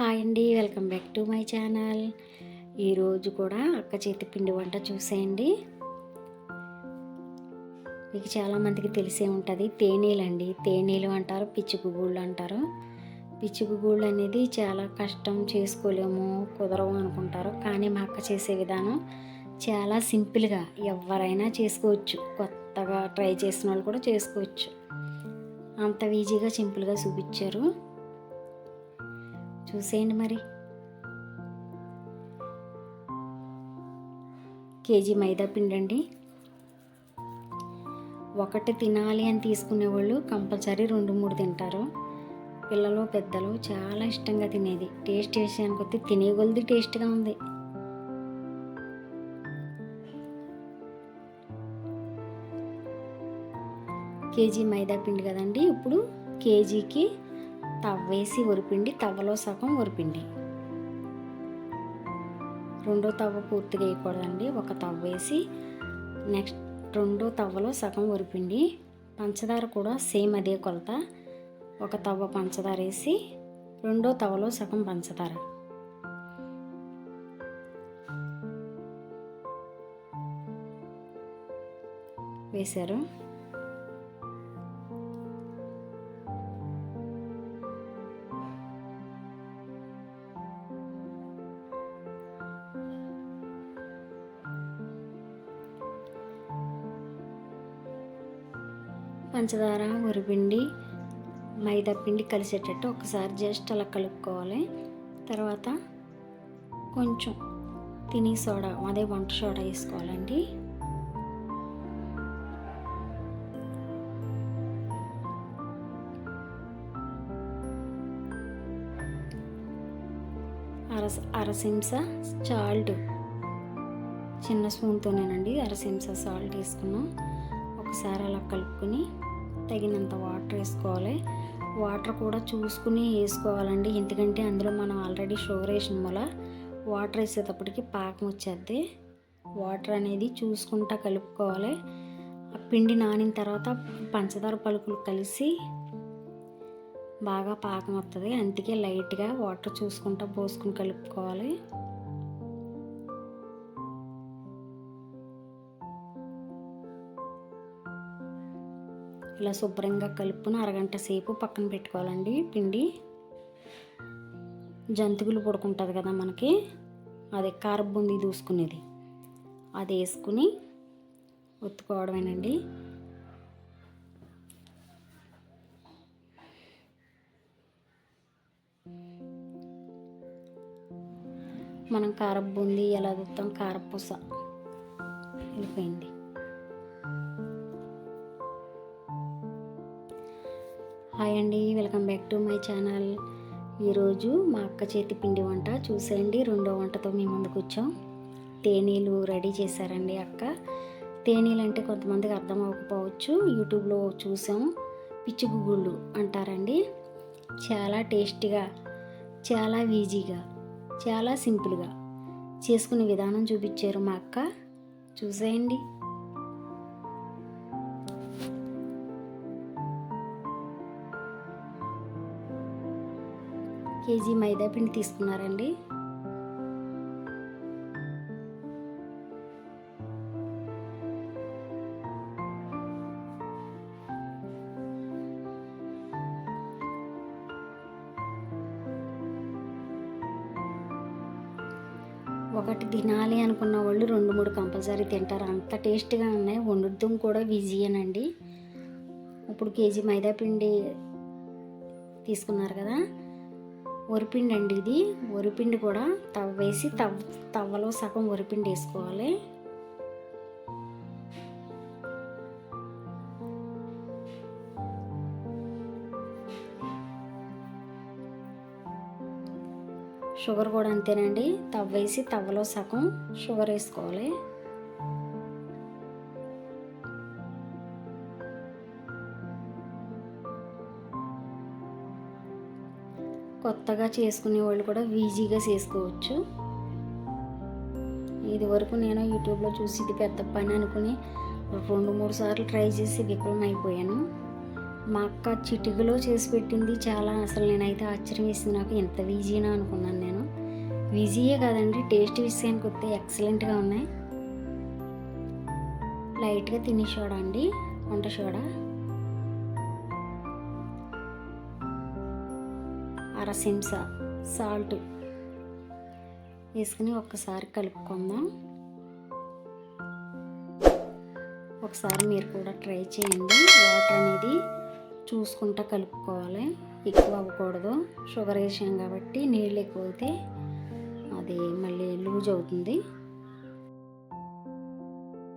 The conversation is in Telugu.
హాయ్ అండి welcome back to my channel. ఈరోజు కూడా అక్క చేతి పిండి వంట చూసేయండి. మీకు చాలామందికి తెలిసే ఉంటుంది తేనీలు అండి. తేనీలు అంటారు పిచ్చుకు గూళ్ళు అంటారు. పిచ్చుకు గూళ్ళు అనేది చాలా కష్టం చేసుకోలేము కుదరవు అనుకుంటారు. కానీ మా అక్క చేసే విధానం చాలా సింపుల్గా ఎవరైనా చేసుకోవచ్చు. కొత్తగా ట్రై చేసిన వాళ్ళు కూడా చేసుకోవచ్చు. అంత ఈజీగా సింపుల్గా చూపించారు. చూసేయండి మరి. కేజీ మైదా పిండి అండి ఒకటి తినాలి అని తీసుకునే వాళ్ళు కంపల్సరీ రెండు మూడు తింటారు. పిల్లలు పెద్దలు చాలా ఇష్టంగా తినేది. టేస్ట్ చేసాను వస్తే తినే టేస్ట్గా ఉంది. కేజీ మైదా పిండి కదండి ఇప్పుడు కేజీకి తవ్వేసి ఉరిపిండి తవ్వలో సగం ఉరిపిండి రెండో తవ్వ పూర్తిగా వేయకూడదండి. ఒక తవ్వ వేసి నెక్స్ట్ రెండో తవ్వలో సగం ఉరిపిండి పంచదార కూడా సేమ్ అదే కొలత. ఒక తవ్వ పంచదార వేసి రెండో తవ్వలో సగం పంచదార. వేశారు. పంచదార ఉరిపిండి మైదా పిండి కలిసేటట్టు ఒకసారి జస్ట్ అలా కలుపుకోవాలి. తర్వాత కొంచెం తిని సోడా అదే వంట సోడా వేసుకోవాలండి. అర అరసింస సాల్ట్. చిన్న స్పూన్తోనేనండి అరసింస సాల్ట్ వేసుకున్నాం. ఒకసారి అలా కలుపుకొని తగినంత వాటర్ వేసుకోవాలి. వాటర్ కూడా చూసుకుని వేసుకోవాలండి. ఎందుకంటే అందులో మనం ఆల్రెడీ షుగర్ వేసిన వల్ల వాటర్ వేసేటప్పటికి పాకం వచ్చేద్ది. వాటర్ అనేది చూసుకుంటా కలుపుకోవాలి. ఆ పిండి నానిన తర్వాత పంచదార పలుకులు కలిసి బాగా పాకం వస్తుంది అందుకే లైట్గా వాటర్ చూసుకుంటా పోసుకుని కలుపుకోవాలి. ఇలా శుభ్రంగా కలుపుకొని అరగంట సేపు పక్కన పెట్టుకోవాలండి. పిండి జంతికలు పడుకుంటుంది కదా మనకి అదే కారబుంది దూసుకునేది. అది వేసుకుని ఒత్తుకోవడమేనండి. మనం కారబుంది ఎలా దుత్తాం కారపూస. వెళ్ళిపోయింది. హాయ్ అండి welcome back to my channel. ఈరోజు మా అక్క చేతి పిండి వంట చూసేయండి రెండో వంటతో మేము ముందుకు వచ్చాం తేనీలు రెడీ చేశారండి అక్క. తేనీలు అంటే కొంతమందికి అర్థం అవ్వకపోవచ్చు యూట్యూబ్లో చూసాం. పిచ్చి అంటారండి. చాలా టేస్టీగా చాలా ఈజీగా చాలా సింపుల్గా చేసుకునే విధానం చూపించారు మా అక్క. చూసేయండి. కేజీ మైదాపిండి తీసుకున్నారండి. ఒకటి తినాలి అనుకున్న వాళ్ళు రెండు మూడు కంపల్సరీ తింటారు. అంత టేస్ట్గా ఉన్నాయి. వండుతాం కూడా ఈజీయేనండి ఇప్పుడు కేజీ మైదా పిండి తీసుకున్నారు కదా. వరిపిండి అండి ఇది. వరిపిండి కూడా తవ్వ వేసి తవ్ తవ్వలో సగం వరిపిండి వేసుకోవాలి. షుగర్ కూడా అంతేనండి. తవ్వ వేసి తవ్వలో సగం షుగర్ వేసుకోవాలి. కొత్తగా చేసుకునే వాళ్ళు కూడా ఈజీగా చేసుకోవచ్చు. ఇది వరకు నేను యూట్యూబ్లో చూసి ఇది పెద్ద పని అనుకుని రెండు మూడు సార్లు ట్రై చేసి విఫలం అయిపోయాను మా అక్క చిటికలో చేసి పెట్టింది చాలా అసలు నేనైతే ఆశ్చర్యం వేసింది. నాకు ఎంత ఈజీనా అనుకున్నాను నేను. ఈజీయే కాదండి టేస్ట్ విషయానికి వస్తే ఎక్సలెంట్గా ఉన్నాయి. లైట్గా తినే సోడా అండి వంట సోడా. అర సాల్ట్ వేసుకుని ఒక్కసారి కలుపుకుందాం. ఒకసారి మీరు కూడా ట్రై చేయండి. వాటర్ అనేది చూసుకుంటా కలుపుకోవాలి. ఎక్కువ అవ్వకూడదు. షుగర్ వేసాం కాబట్టి నీళ్ళు ఎక్కువ అయితే అది మళ్ళీ లూజ్ అవుతుంది.